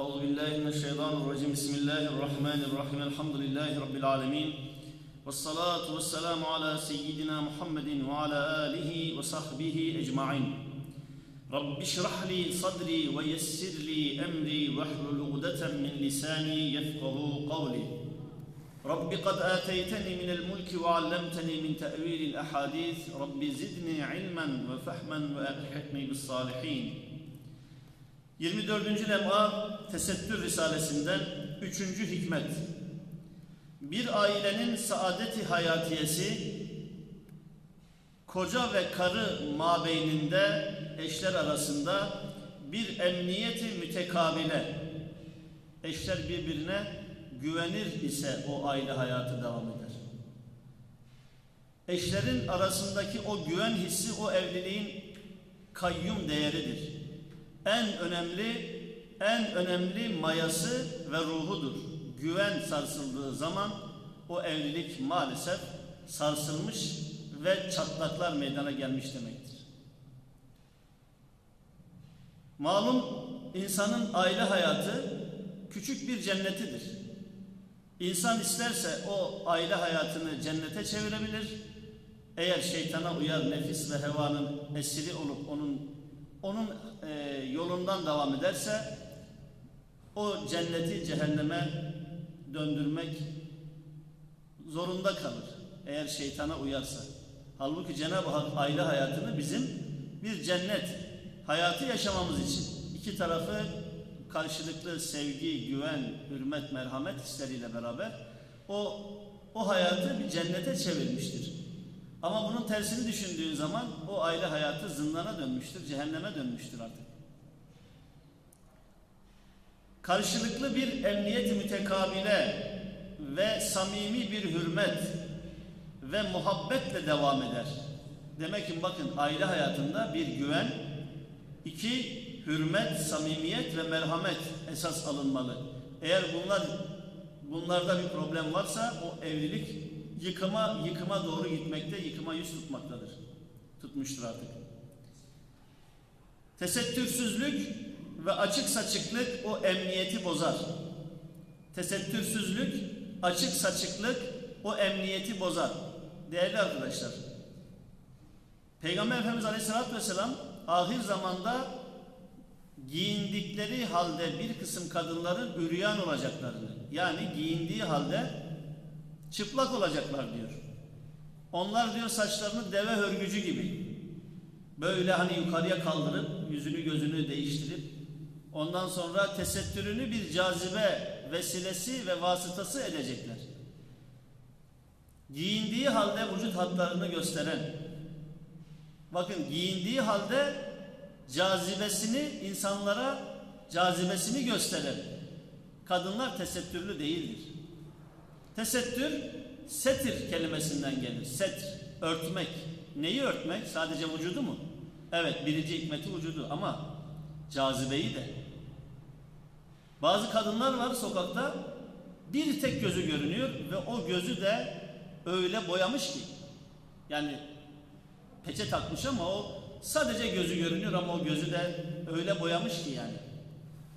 أعوذ بالله من الشيطان الرجيم. بسم الله الرحمن الرحيم. الحمد لله رب العالمين. والصلاة والسلام على سيدنا محمد وعلى آله وصحبه أجمعين. رب اشرح لي صدري ويسر لي أمري واحلل عقدة من لساني يفقه قولي. رب قد آتيتني من الملك وعلمتني من تأويل الأحاديث. رب زدني علما وفهما وألحقني بالصالحين. 24. lem'a Tesettür Risalesinden 3. hikmet. Bir ailenin saadeti hayatiyesi koca ve karı mabeyninde eşler arasında bir emniyeti mütekabile eşler birbirine güvenir ise o aile hayatı devam eder. Eşlerin arasındaki o güven hissi o evliliğin kayyum değeridir en önemli en önemli mayası ve ruhudur. Güven sarsıldığı zaman o evlilik maalesef sarsılmış ve çatlaklar meydana gelmiş demektir. Malum insanın aile hayatı küçük bir cennetidir. İnsan isterse o aile hayatını cennete çevirebilir. Eğer şeytana uyar, nefis ve hevanın esiri olup onun onun e, yolundan devam ederse o cenneti cehenneme döndürmek zorunda kalır. Eğer şeytana uyarsa. Halbuki Cenab-ı Hak aile hayatını bizim bir cennet hayatı yaşamamız için iki tarafı karşılıklı sevgi, güven, hürmet, merhamet hisleriyle beraber o o hayatı bir cennete çevirmiştir. Ama bunun tersini düşündüğün zaman o aile hayatı zindana dönmüştür, cehenneme dönmüştür artık. Karşılıklı bir emniyet mütekabile ve samimi bir hürmet ve muhabbetle devam eder. Demek ki bakın aile hayatında bir güven, iki hürmet, samimiyet ve merhamet esas alınmalı. Eğer bunlar bunlarda bir problem varsa o evlilik yıkıma yıkıma doğru gitmekte, yıkıma yüz tutmaktadır. Tutmuştur artık. Tesettürsüzlük ve açık saçıklık o emniyeti bozar. Tesettürsüzlük, açık saçıklık o emniyeti bozar. Değerli arkadaşlar, Peygamber Efendimiz Aleyhisselatü Vesselam ahir zamanda giyindikleri halde bir kısım kadınların üryan olacaklarını yani giyindiği halde çıplak olacaklar diyor. Onlar diyor saçlarını deve hörgücü gibi böyle hani yukarıya kaldırıp yüzünü gözünü değiştirip ondan sonra tesettürünü bir cazibe vesilesi ve vasıtası edecekler. Giyindiği halde vücut hatlarını gösteren bakın giyindiği halde cazibesini insanlara cazibesini gösteren kadınlar tesettürlü değildir. Tesettür setir kelimesinden gelir. Setr, örtmek. Neyi örtmek? Sadece vücudu mu? Evet, birinci hikmeti vücudu ama cazibeyi de. Bazı kadınlar var sokakta bir tek gözü görünüyor ve o gözü de öyle boyamış ki yani peçe takmış ama o sadece gözü görünüyor ama o gözü de öyle boyamış ki yani.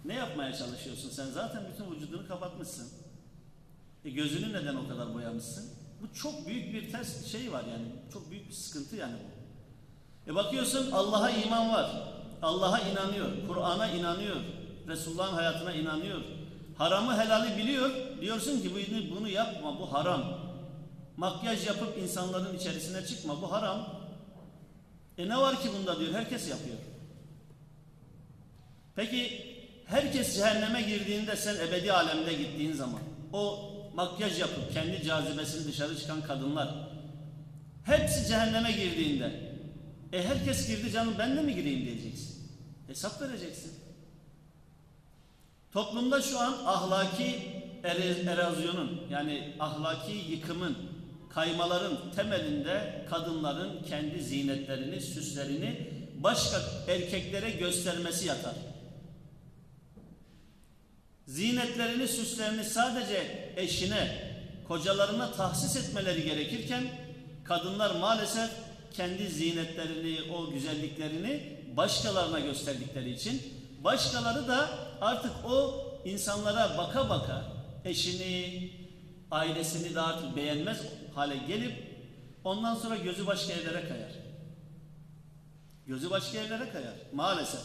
Ne yapmaya çalışıyorsun sen? Zaten bütün vücudunu kapatmışsın. E gözünü neden o kadar boyamışsın? Bu çok büyük bir ters şey var yani. Çok büyük bir sıkıntı yani bu. E bakıyorsun Allah'a iman var. Allah'a inanıyor. Kur'an'a inanıyor. Resulullah'ın hayatına inanıyor. Haramı helali biliyor. Diyorsun ki bunu, bunu yapma bu haram. Makyaj yapıp insanların içerisine çıkma bu haram. E ne var ki bunda diyor. Herkes yapıyor. Peki herkes cehenneme girdiğinde sen ebedi alemde gittiğin zaman o makyaj yapıp kendi cazibesini dışarı çıkan kadınlar hepsi cehenneme girdiğinde e herkes girdi canım ben de mi gireyim diyeceksin. Hesap vereceksin. Toplumda şu an ahlaki erozyonun yani ahlaki yıkımın kaymaların temelinde kadınların kendi zinetlerini, süslerini başka erkeklere göstermesi yatar. Zinetlerini, süslerini sadece eşine, kocalarına tahsis etmeleri gerekirken kadınlar maalesef kendi zinetlerini, o güzelliklerini başkalarına gösterdikleri için başkaları da artık o insanlara baka baka eşini, ailesini de artık beğenmez hale gelip ondan sonra gözü başka yerlere kayar. Gözü başka yerlere kayar maalesef.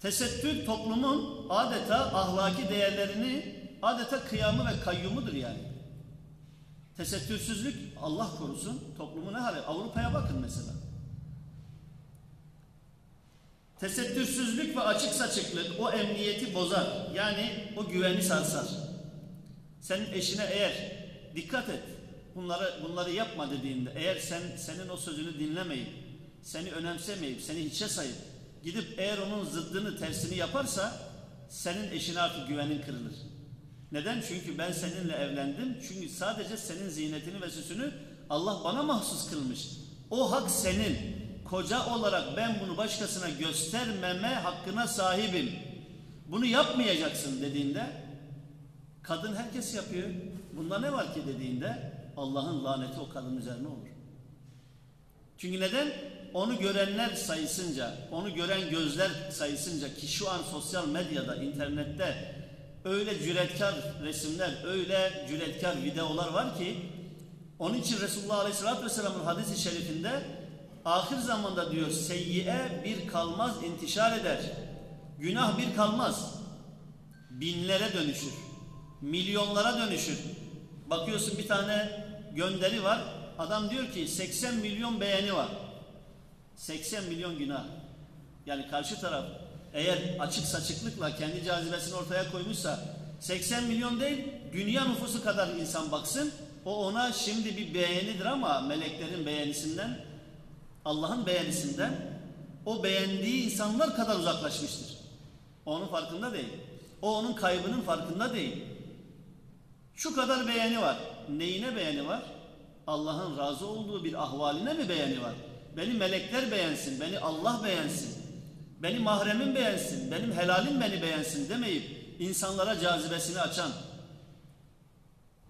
Tesettür toplumun adeta ahlaki değerlerini adeta kıyamı ve kayyumudur yani. Tesettürsüzlük Allah korusun toplumu ne hale? Avrupa'ya bakın mesela. Tesettürsüzlük ve açık saçıklık o emniyeti bozar. Yani o güveni sarsar. Senin eşine eğer dikkat et bunları bunları yapma dediğinde eğer sen senin o sözünü dinlemeyip seni önemsemeyip seni hiçe sayıp gidip eğer onun zıddını tersini yaparsa senin eşine artık güvenin kırılır. Neden? Çünkü ben seninle evlendim. Çünkü sadece senin ziynetini ve süsünü Allah bana mahsus kılmış. O hak senin. Koca olarak ben bunu başkasına göstermeme hakkına sahibim. Bunu yapmayacaksın dediğinde kadın herkes yapıyor. Bunda ne var ki dediğinde Allah'ın laneti o kadın üzerine olur. Çünkü neden? Onu görenler sayısınca, onu gören gözler sayısınca ki şu an sosyal medyada, internette öyle cüretkar resimler, öyle cüretkar videolar var ki onun için Resulullah Aleyhisselatü Vesselam'ın hadisi şerifinde ahir zamanda diyor seyyiye bir kalmaz intişar eder. Günah bir kalmaz. Binlere dönüşür. Milyonlara dönüşür. Bakıyorsun bir tane gönderi var. Adam diyor ki 80 milyon beğeni var. 80 milyon günah. Yani karşı taraf eğer açık saçıklıkla kendi cazibesini ortaya koymuşsa 80 milyon değil dünya nüfusu kadar insan baksın o ona şimdi bir beğenidir ama meleklerin beğenisinden Allah'ın beğenisinden o beğendiği insanlar kadar uzaklaşmıştır. Onun farkında değil. O onun kaybının farkında değil. Şu kadar beğeni var. Neyine beğeni var? Allah'ın razı olduğu bir ahvaline mi beğeni var? Beni melekler beğensin, beni Allah beğensin. Beni mahremim beğensin, benim helalim beni beğensin demeyip insanlara cazibesini açan.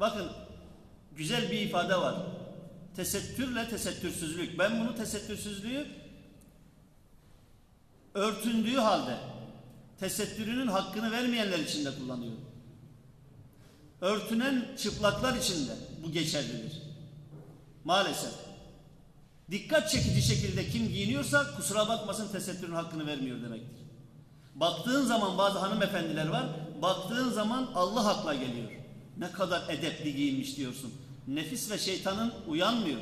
Bakın güzel bir ifade var. Tesettürle tesettürsüzlük. Ben bunu tesettürsüzlüğü örtündüğü halde tesettürünün hakkını vermeyenler için de kullanıyorum. Örtünen çıplaklar için de bu geçerlidir. Maalesef. Dikkat çekici şekilde kim giyiniyorsa kusura bakmasın tesettürün hakkını vermiyor demektir. Baktığın zaman bazı hanımefendiler var. Baktığın zaman Allah hakla geliyor. Ne kadar edepli giyinmiş diyorsun. Nefis ve şeytanın uyanmıyor.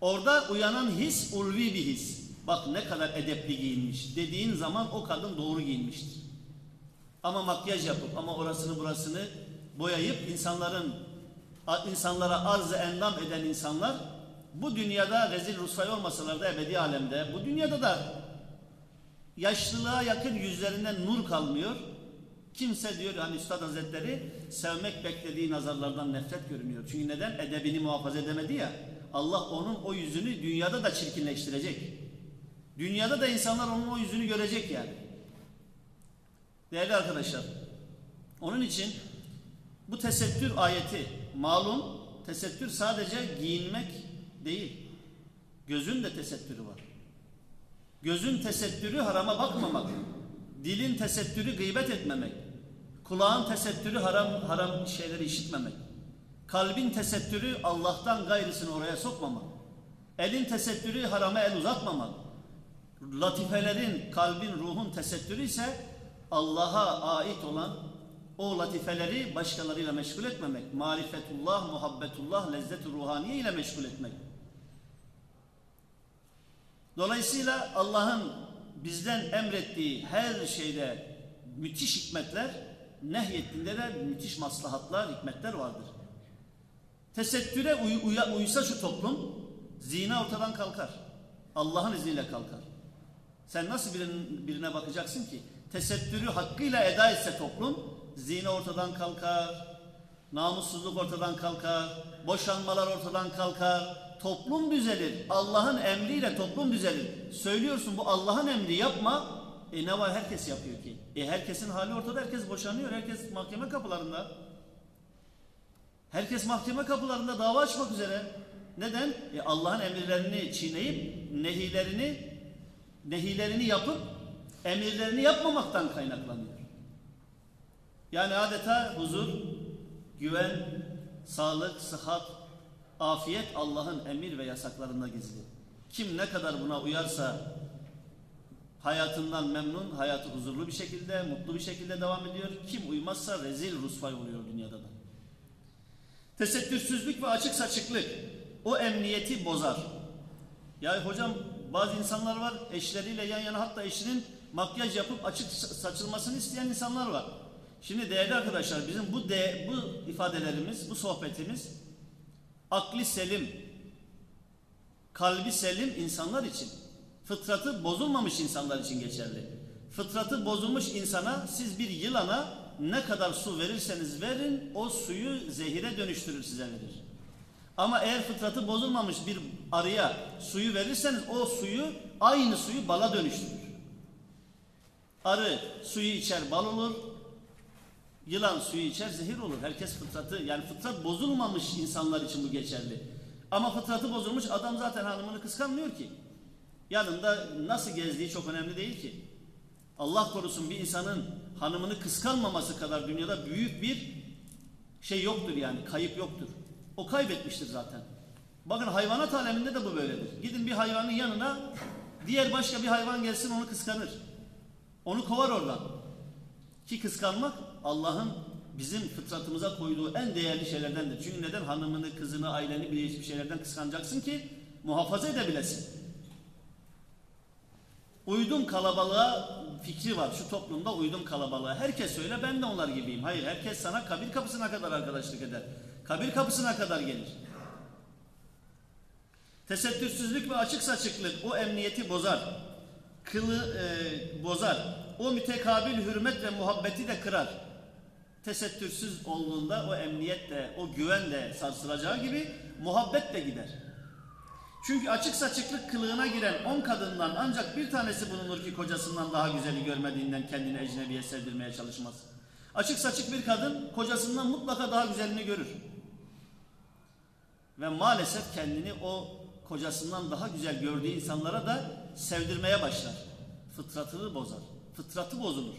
Orada uyanan his ulvi bir his. Bak ne kadar edepli giyinmiş dediğin zaman o kadın doğru giyinmiştir. Ama makyaj yapıp ama orasını burasını boyayıp insanların insanlara arz endam eden insanlar bu dünyada rezil rusvay olmasalar da ebedi alemde bu dünyada da yaşlılığa yakın yüzlerinden nur kalmıyor. Kimse diyor hani Üstad Hazretleri sevmek beklediği nazarlardan nefret görmüyor. Çünkü neden? Edebini muhafaza edemedi ya. Allah onun o yüzünü dünyada da çirkinleştirecek. Dünyada da insanlar onun o yüzünü görecek yani. Değerli arkadaşlar, onun için bu tesettür ayeti malum tesettür sadece giyinmek değil. Gözün de tesettürü var. Gözün tesettürü harama bakmamak. Dilin tesettürü gıybet etmemek. Kulağın tesettürü haram haram şeyleri işitmemek. Kalbin tesettürü Allah'tan gayrısını oraya sokmamak. Elin tesettürü harama el uzatmamak. Latifelerin, kalbin, ruhun tesettürü ise Allah'a ait olan o latifeleri başkalarıyla meşgul etmemek. Marifetullah, muhabbetullah, lezzet-i ruhaniye ile meşgul etmek. Dolayısıyla Allah'ın bizden emrettiği her şeyde müthiş hikmetler, nehyettiğinde de müthiş maslahatlar, hikmetler vardır. Tesettüre uy uya uysa şu toplum, zina ortadan kalkar. Allah'ın izniyle kalkar. Sen nasıl birine, birine bakacaksın ki? Tesettürü hakkıyla eda etse toplum, zina ortadan kalkar, namussuzluk ortadan kalkar, boşanmalar ortadan kalkar, toplum düzelir. Allah'ın emriyle toplum düzelir. Söylüyorsun bu Allah'ın emri yapma. E ne var herkes yapıyor ki? E herkesin hali ortada herkes boşanıyor. Herkes mahkeme kapılarında. Herkes mahkeme kapılarında dava açmak üzere. Neden? E Allah'ın emirlerini çiğneyip nehilerini nehilerini yapıp emirlerini yapmamaktan kaynaklanıyor. Yani adeta huzur, güven, sağlık, sıhhat, afiyet Allah'ın emir ve yasaklarında gizli. Kim ne kadar buna uyarsa hayatından memnun, hayatı huzurlu bir şekilde, mutlu bir şekilde devam ediyor. Kim uymazsa rezil rusvay oluyor dünyada da. Tesettürsüzlük ve açık saçıklık o emniyeti bozar. Ya hocam bazı insanlar var eşleriyle yan yana hatta eşinin makyaj yapıp açık saçılmasını isteyen insanlar var. Şimdi değerli arkadaşlar bizim bu de, bu ifadelerimiz, bu sohbetimiz akli selim, kalbi selim insanlar için, fıtratı bozulmamış insanlar için geçerli. Fıtratı bozulmuş insana siz bir yılana ne kadar su verirseniz verin o suyu zehire dönüştürür size verir. Ama eğer fıtratı bozulmamış bir arıya suyu verirseniz o suyu aynı suyu bala dönüştürür. Arı suyu içer bal olur. Yılan suyu içer zehir olur. Herkes fıtratı yani fıtrat bozulmamış insanlar için bu geçerli. Ama fıtratı bozulmuş adam zaten hanımını kıskanmıyor ki. Yanında nasıl gezdiği çok önemli değil ki. Allah korusun bir insanın hanımını kıskanmaması kadar dünyada büyük bir şey yoktur yani kayıp yoktur. O kaybetmiştir zaten. Bakın hayvanat aleminde de bu böyledir. Gidin bir hayvanın yanına diğer başka bir hayvan gelsin onu kıskanır. Onu kovar oradan. Ki kıskanmak Allah'ın bizim fıtratımıza koyduğu en değerli şeylerdendir. Çünkü neden hanımını, kızını, aileni bile hiçbir şeylerden kıskanacaksın ki muhafaza edebilesin. Uydum kalabalığa fikri var şu toplumda uydum kalabalığa. Herkes öyle ben de onlar gibiyim. Hayır herkes sana kabir kapısına kadar arkadaşlık eder. Kabir kapısına kadar gelir. Tesettürsüzlük ve açık saçıklık o emniyeti bozar. Kılı e, bozar. O mütekabil hürmet ve muhabbeti de kırar. Tesettürsüz olduğunda o emniyet de, o güven de sarsılacağı gibi muhabbet de gider. Çünkü açık saçıklık kılığına giren on kadından ancak bir tanesi bulunur ki kocasından daha güzeli görmediğinden kendini ecnebiye sevdirmeye çalışmaz. Açık saçık bir kadın kocasından mutlaka daha güzelini görür. Ve maalesef kendini o kocasından daha güzel gördüğü insanlara da sevdirmeye başlar. Fıtratını bozar. Fıtratı bozulur.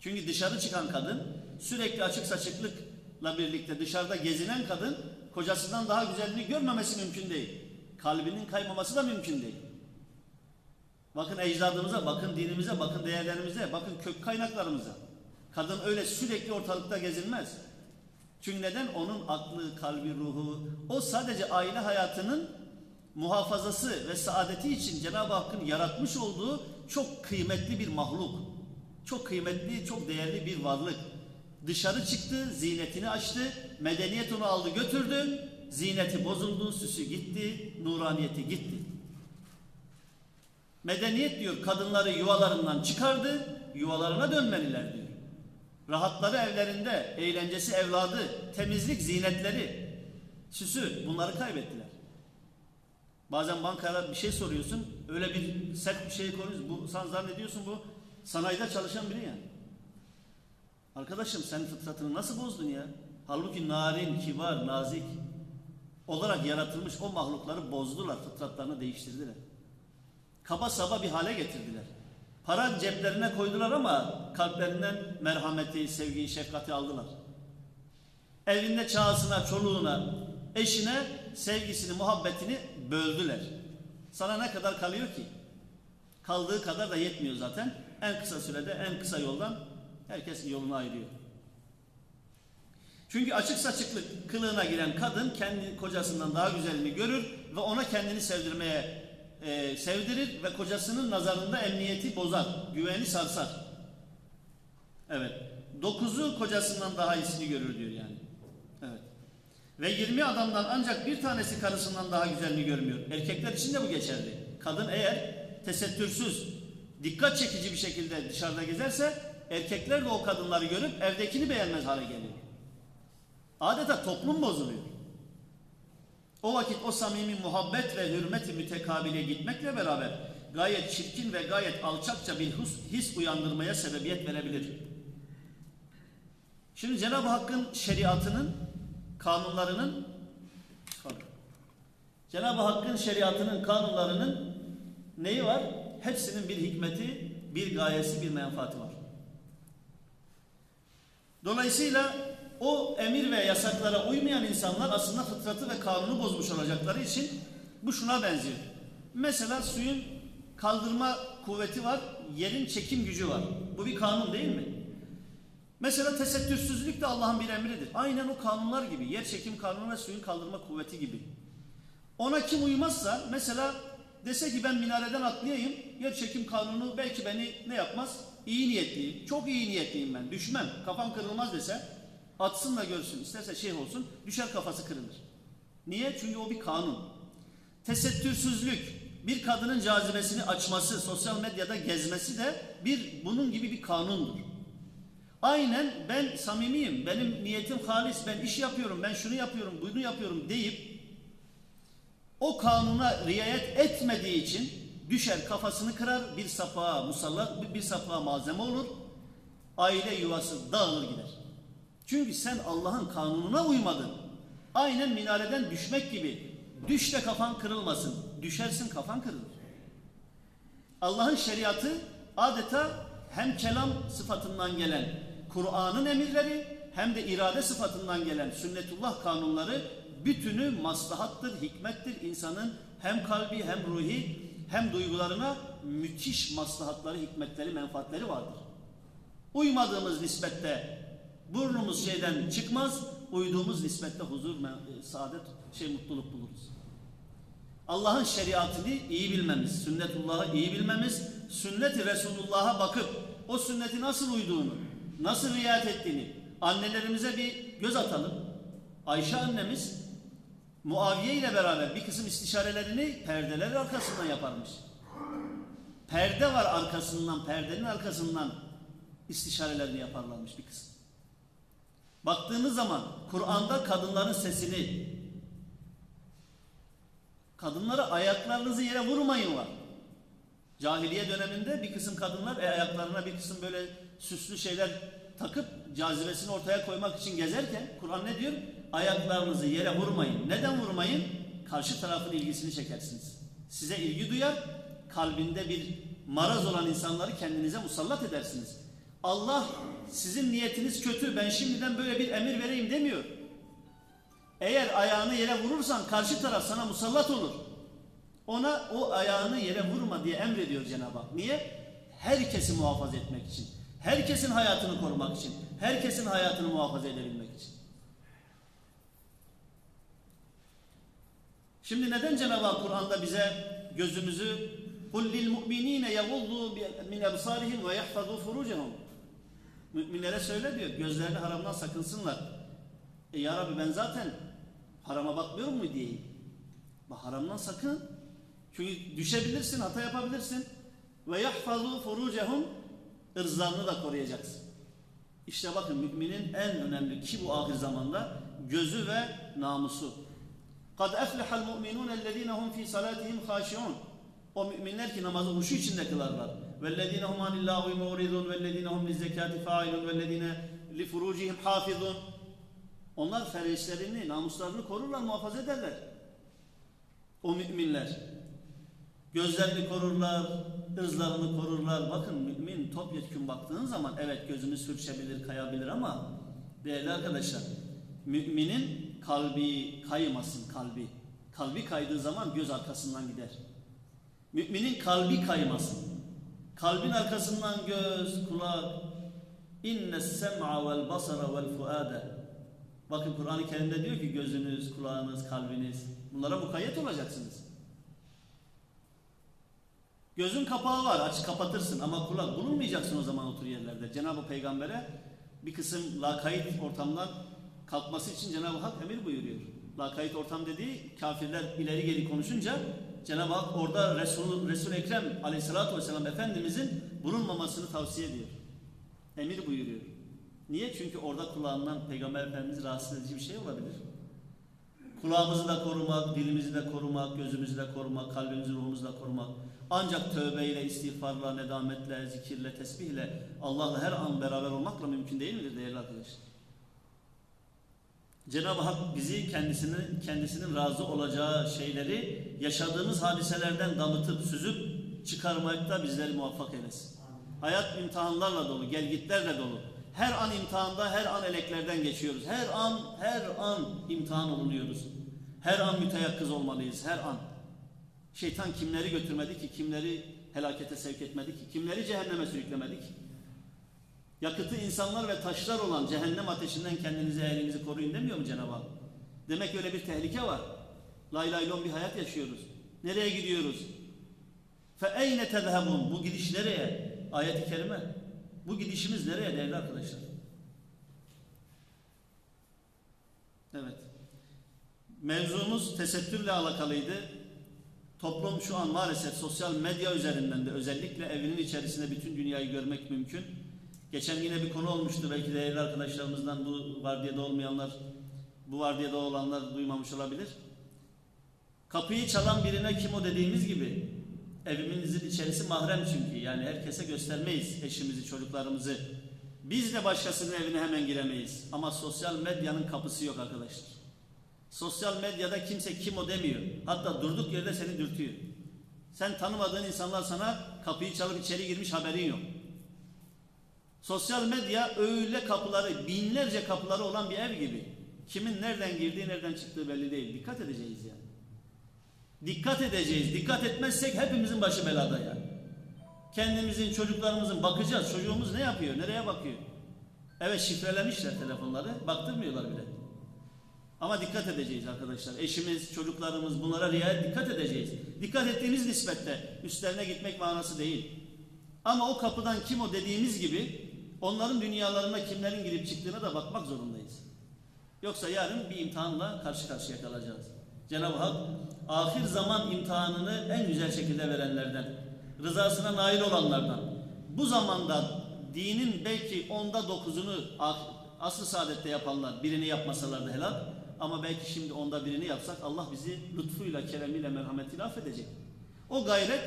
Çünkü dışarı çıkan kadın sürekli açık saçıklıkla birlikte dışarıda gezinen kadın kocasından daha güzelini görmemesi mümkün değil. Kalbinin kaymaması da mümkün değil. Bakın ecdadımıza, bakın dinimize, bakın değerlerimize, bakın kök kaynaklarımıza. Kadın öyle sürekli ortalıkta gezinmez. Çünkü neden? Onun aklı, kalbi, ruhu, o sadece aile hayatının muhafazası ve saadeti için Cenab-ı Hakk'ın yaratmış olduğu çok kıymetli bir mahluk. Çok kıymetli, çok değerli bir varlık. Dışarı çıktı, zinetini açtı, medeniyet onu aldı götürdü, zineti bozuldu, süsü gitti, nuraniyeti gitti. Medeniyet diyor kadınları yuvalarından çıkardı, yuvalarına dönmeliler diyor. Rahatları evlerinde, eğlencesi evladı, temizlik zinetleri, süsü bunları kaybettiler. Bazen bankada bir şey soruyorsun, öyle bir sert bir şey konuyorsun, bu sen zannediyorsun bu sanayide çalışan biri yani. Arkadaşım sen fıtratını nasıl bozdun ya? Halbuki narin, kibar, nazik olarak yaratılmış o mahlukları bozdular, fıtratlarını değiştirdiler. Kaba saba bir hale getirdiler. Para ceplerine koydular ama kalplerinden merhameti, sevgiyi, şefkati aldılar. Evinde çağısına, çoluğuna, eşine sevgisini, muhabbetini böldüler. Sana ne kadar kalıyor ki? Kaldığı kadar da yetmiyor zaten. En kısa sürede, en kısa yoldan herkes yolunu ayırıyor. Çünkü açık saçıklık kılığına giren kadın kendi kocasından daha güzelini görür ve ona kendini sevdirmeye e, sevdirir ve kocasının nazarında emniyeti bozar, güveni sarsar. Evet. Dokuzu kocasından daha iyisini görür diyor yani. Evet. Ve 20 adamdan ancak bir tanesi karısından daha güzelini görmüyor. Erkekler için de bu geçerli. Kadın eğer tesettürsüz, dikkat çekici bir şekilde dışarıda gezerse erkekler de o kadınları görüp evdekini beğenmez hale geliyor. Adeta toplum bozuluyor. O vakit o samimi muhabbet ve hürmeti mütekabile gitmekle beraber gayet çirkin ve gayet alçakça bir hus, his uyandırmaya sebebiyet verebilir. Şimdi Cenab-ı Hakk'ın şeriatının, kanunlarının Cenab-ı Hakk'ın şeriatının, kanunlarının neyi var? Hepsinin bir hikmeti, bir gayesi, bir menfaati var. Dolayısıyla o emir ve yasaklara uymayan insanlar aslında fıtratı ve kanunu bozmuş olacakları için bu şuna benziyor. Mesela suyun kaldırma kuvveti var, yerin çekim gücü var. Bu bir kanun değil mi? Mesela tesettürsüzlük de Allah'ın bir emridir. Aynen o kanunlar gibi. Yer çekim kanunu ve suyun kaldırma kuvveti gibi. Ona kim uymazsa mesela dese ki ben minareden atlayayım. Yer çekim kanunu belki beni ne yapmaz? İyi niyetliyim. Çok iyi niyetliyim ben. Düşmem. Kafam kırılmaz dese atsın da görsün. İsterse şey olsun. Düşer kafası kırılır. Niye? Çünkü o bir kanun. Tesettürsüzlük, bir kadının cazibesini açması, sosyal medyada gezmesi de bir bunun gibi bir kanundur. Aynen ben samimiyim, benim niyetim halis, ben iş yapıyorum, ben şunu yapıyorum, bunu yapıyorum deyip o kanuna riayet etmediği için düşer kafasını kırar, bir sapığa musallat, bir sapığa malzeme olur, aile yuvası dağılır gider. Çünkü sen Allah'ın kanununa uymadın. Aynen minareden düşmek gibi. Düş de kafan kırılmasın. Düşersin kafan kırılır. Allah'ın şeriatı adeta hem kelam sıfatından gelen Kur'an'ın emirleri hem de irade sıfatından gelen sünnetullah kanunları bütünü maslahattır, hikmettir. İnsanın hem kalbi hem ruhi hem duygularına müthiş maslahatları, hikmetleri, menfaatleri vardır. Uymadığımız nispette burnumuz şeyden çıkmaz, uyduğumuz nispette huzur, me- saadet, şey mutluluk buluruz. Allah'ın şeriatını iyi bilmemiz, sünnetullah'ı iyi bilmemiz, sünnet-i Resulullah'a bakıp o sünneti nasıl uyduğunu, nasıl riayet ettiğini annelerimize bir göz atalım. Ayşe annemiz Muaviye ile beraber bir kısım istişarelerini perdeler arkasından yaparmış. Perde var arkasından, perdenin arkasından istişarelerini yaparlarmış bir kısım. Baktığınız zaman Kur'an'da kadınların sesini kadınlara ayaklarınızı yere vurmayın var. Cahiliye döneminde bir kısım kadınlar e, ayaklarına bir kısım böyle süslü şeyler takıp cazibesini ortaya koymak için gezerken Kur'an ne diyor? Ayaklarınızı yere vurmayın. Neden vurmayın? Karşı tarafın ilgisini çekersiniz. Size ilgi duyar, kalbinde bir maraz olan insanları kendinize musallat edersiniz. Allah sizin niyetiniz kötü, ben şimdiden böyle bir emir vereyim demiyor. Eğer ayağını yere vurursan karşı taraf sana musallat olur. Ona o ayağını yere vurma diye emrediyor Cenab-ı Hak. Niye? Herkesi muhafaza etmek için. Herkesin hayatını korumak için. Herkesin hayatını muhafaza edebilmek için. Şimdi neden Cenab-ı Hak Kur'an'da bize gözümüzü قُلْ لِلْمُؤْمِنِينَ يَغُضُّوا مِنْ أَبْصَارِهِمْ وَيَحْفَظُوا فُرُوجَهُمْ Müminlere söyle diyor, gözlerini haramdan sakınsınlar. E ya Rabbi ben zaten harama bakmıyor mu diyeyim. Bak haramdan sakın. Çünkü düşebilirsin, hata yapabilirsin. Ve yahfazu furucehum ırzlarını da koruyacaksın. İşte bakın müminin en önemli ki bu ahir zamanda gözü ve namusu. Kad eflehal mu'minun ellezine hum fi salatihim haşiun. O müminler ki namazı huşu içinde kılarlar. Vellezine hum anillahi muridun vellezine hum lizzekati failun vellezine li furucihim hafizun. Onlar ferişlerini, namuslarını korurlar, muhafaza ederler. O müminler. Gözlerini korurlar, ırzlarını korurlar. Bakın mümin topyekun baktığın zaman evet gözümüz sürçebilir, kayabilir ama değerli arkadaşlar müminin kalbi kaymasın kalbi. Kalbi kaydığı zaman göz arkasından gider. Müminin kalbi kaymasın. Kalbin arkasından göz, kulak. İnne sem'a vel basara vel fuade. Bakın Kur'an-ı Kerim'de diyor ki gözünüz, kulağınız, kalbiniz bunlara mukayyet olacaksınız. Gözün kapağı var, aç kapatırsın ama kulak bulunmayacaksın o zaman otur yerlerde. Cenab-ı Peygamber'e bir kısım lakayt ortamdan kalkması için Cenab-ı Hak emir buyuruyor. Lakayt ortam dediği kafirler ileri geri konuşunca Cenab-ı Hak orada Resul, Resul Ekrem aleyhissalatü vesselam Efendimizin bulunmamasını tavsiye ediyor. Emir buyuruyor. Niye? Çünkü orada kulağından Peygamber Efendimiz rahatsız edici bir şey olabilir. Kulağımızı da korumak, dilimizi de korumak, gözümüzü de korumak, kalbimizi, ruhumuzu da korumak. Ancak tövbeyle, istiğfarla, nedametle, zikirle, tesbihle, Allah'la her an beraber olmakla mümkün değil midir değerli arkadaşlar? Cenab-ı Hak bizi kendisinin kendisinin razı olacağı şeyleri yaşadığımız hadiselerden damıtıp süzüp çıkarmakta bizleri muvaffak eylesin. Hayat imtihanlarla dolu, gelgitlerle dolu. Her an imtihanda, her an eleklerden geçiyoruz. Her an, her an imtihan olunuyoruz. Her an müteyakkız olmalıyız, her an. Şeytan kimleri götürmedi ki, kimleri helakete sevk etmedi ki, kimleri cehenneme sürüklemedi ki? Yakıtı insanlar ve taşlar olan cehennem ateşinden kendinizi elinizi koruyun demiyor mu Cenab-ı Hak? Demek öyle bir tehlike var. Lay lay bir hayat yaşıyoruz. Nereye gidiyoruz? Fe eyne tezhabun? Bu gidiş nereye? Ayet-i kerime. Bu gidişimiz nereye değerli arkadaşlar? Evet. Mevzumuz tesettürle alakalıydı. Toplum şu an maalesef sosyal medya üzerinden de özellikle evinin içerisinde bütün dünyayı görmek mümkün. Geçen yine bir konu olmuştu. Belki değerli arkadaşlarımızdan bu vardiyada olmayanlar, bu vardiyada olanlar duymamış olabilir. Kapıyı çalan birine kim o dediğimiz gibi evimizin içerisi mahrem çünkü. Yani herkese göstermeyiz eşimizi, çocuklarımızı. Biz de başkasının evine hemen giremeyiz. Ama sosyal medyanın kapısı yok arkadaşlar. Sosyal medyada kimse kim o demiyor. Hatta durduk yerde seni dürtüyor. Sen tanımadığın insanlar sana kapıyı çalıp içeri girmiş haberin yok. Sosyal medya öyle kapıları, binlerce kapıları olan bir ev gibi. Kimin nereden girdiği, nereden çıktığı belli değil. Dikkat edeceğiz yani. Dikkat edeceğiz. Dikkat etmezsek hepimizin başı belada yani. Kendimizin, çocuklarımızın bakacağız. Çocuğumuz ne yapıyor, nereye bakıyor? Evet şifrelemişler telefonları, baktırmıyorlar bile. Ama dikkat edeceğiz arkadaşlar. Eşimiz, çocuklarımız bunlara riayet dikkat edeceğiz. Dikkat ettiğimiz nispette üstlerine gitmek manası değil. Ama o kapıdan kim o dediğimiz gibi onların dünyalarına kimlerin girip çıktığına da bakmak zorundayız. Yoksa yarın bir imtihanla karşı karşıya kalacağız. Cenab-ı Hak ahir zaman imtihanını en güzel şekilde verenlerden, rızasına nail olanlardan, bu zamanda dinin belki onda dokuzunu ah- asr-ı saadette yapanlar birini yapmasalar da helal ama belki şimdi onda birini yapsak Allah bizi lütfuyla, keremiyle, merhametiyle affedecek. O gayret,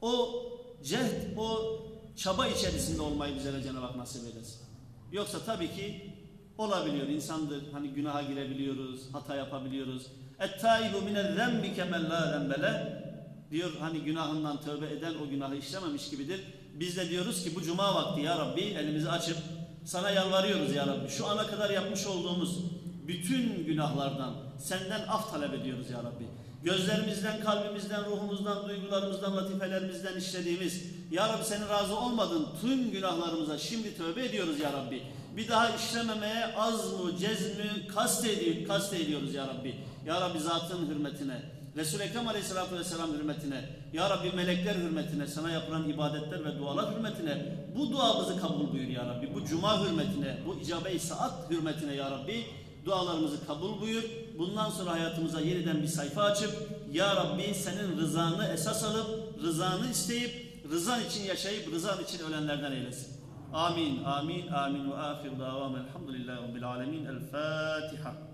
o cehd, o çaba içerisinde olmayı bize Cenab-ı Hak nasip eylesin. Yoksa tabii ki olabiliyor. insandır. Hani günaha girebiliyoruz, hata yapabiliyoruz. Et-taibu minel-zembi kemen la zembele diyor hani günahından tövbe eden o günahı işlememiş gibidir. Biz de diyoruz ki bu cuma vakti ya Rabbi elimizi açıp sana yalvarıyoruz ya Rabbi. Şu ana kadar yapmış olduğumuz bütün günahlardan senden af talep ediyoruz ya Rabbi. Gözlerimizden, kalbimizden, ruhumuzdan, duygularımızdan, latifelerimizden işlediğimiz Ya Rabbi senin razı olmadığın tüm günahlarımıza şimdi tövbe ediyoruz ya Rabbi. Bir daha işlememeye az mı, cezmi, kast, ediyor, kast ediyoruz ya Rabbi. Ya Rabbi zatın hürmetine, Resul-i Ekrem Aleyhisselatü Vesselam hürmetine, Ya Rabbi melekler hürmetine, sana yapılan ibadetler ve dualar hürmetine, bu duamızı kabul buyur Ya Rabbi. Bu cuma hürmetine, bu icabe-i saat hürmetine Ya Rabbi, dualarımızı kabul buyur. Bundan sonra hayatımıza yeniden bir sayfa açıp, Ya Rabbi senin rızanı esas alıp, rızanı isteyip, rızan için yaşayıp, rızan için ölenlerden eylesin. Amin, amin, amin ve ahir davam elhamdülillahi rabbil alemin. El Fatiha.